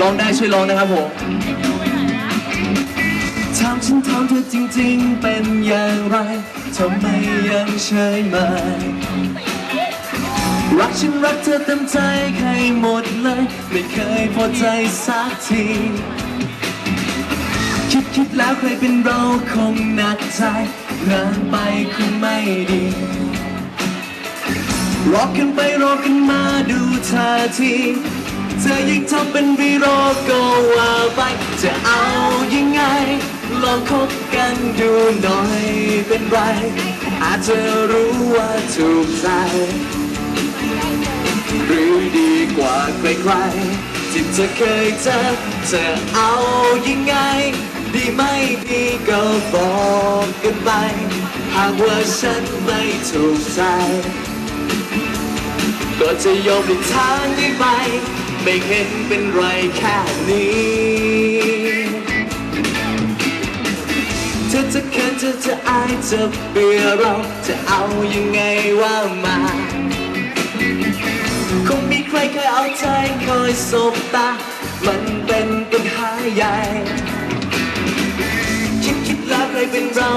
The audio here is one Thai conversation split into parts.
ร้องได้ช่วยร้องนะครับผมถามฉันถามเธอจริงๆ เป็นอย่างไรทำไมยังเฉยมยรักฉันรักเธอเต็มใจให้หมดเลย ไม่เคยพอใจสักที คิดคิดแล้วเคยเป็นเราคงหนักใจนานไปคงไม่ดีรอกันไปรอกันมาดูท่าที เธอยิ่งทำเป็นวีรอก็ว่าไปจะเอายังไง ลองคบกันดูหน่อยเป็นไร อาจจะรู้ว่าถูกใจหรือดีกว่าใครๆที่เธอเคยเจอจะเอายังไง ดีไม่ดีก็บอกกันไป หากว่าฉันไม่ถูกใจ ก็จะยอมหลีกทางนี้ไป ไม่เห็นเป็นไรแค่นี้ เธอจะเขินเธอจะอายจะเบื่อเราจะเอายังไงว่ามา คงมีใครเคยเอาใจคอยสบตา มันเป็นปัญหาใหญ่ คิดคิดแล้วใครเป็นเรา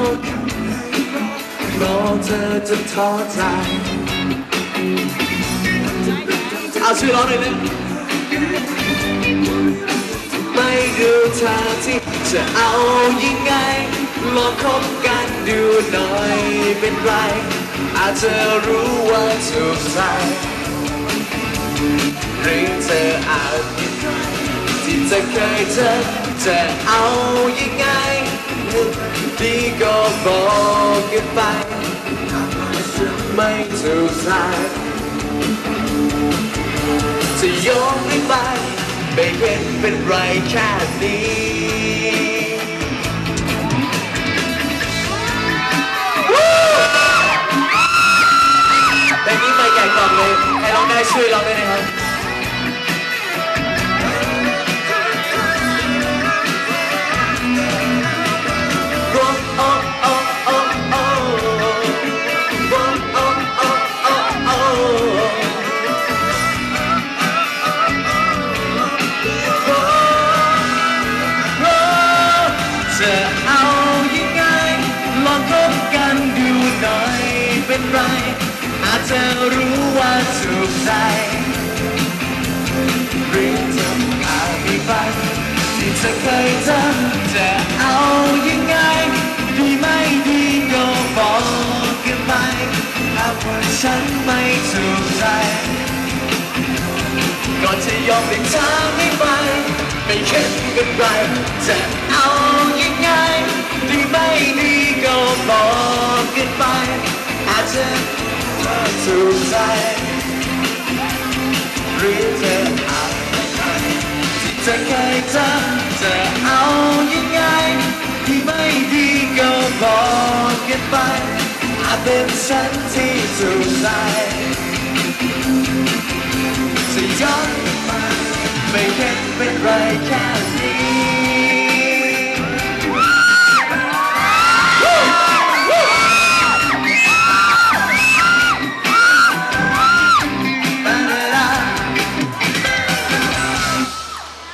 รอเธอจะท้อใจ เอาช่วยร้องหน่อยนะ ไม่รู้ทางที่จะเอายังไง ลองคบกันดูหน่อยเป็นไร อาจจะรู้ว่าถูกใจหรือเธออาจที่เธอเคยเจอจะเอายังไงดีก็บอกกันไปไม่ถูกใจ จะยอมไม่ไปไม่เห็นเป็นไรแค่นี้เพลงนี้ไปใหญ่กล่องเลยใครร้องได้ช่วยร้องด้วยนะครับ อาจะรู้ว่าถูกใจหรือจะอาจมีฝันที่เธอเคยจอจะเอายังไง ดีไม่ดีก็บอกกันไปหากว่าฉันไม่ถูกใจ ก็จะยอมเป็นทางไม่ไปไม่เข็ดกันไรจะเอายังไง ดีไม่ดีก็บอกกันไปอาจจะ ถูกใจหรือเธออาจที่เธอเคยเจอจะเอายังไงดีไม่ดีก็บอกกันไปอาจเป็นฉันที่ถูกใจจะย้อนมาไม่เห็นเป็นไรแค่นี้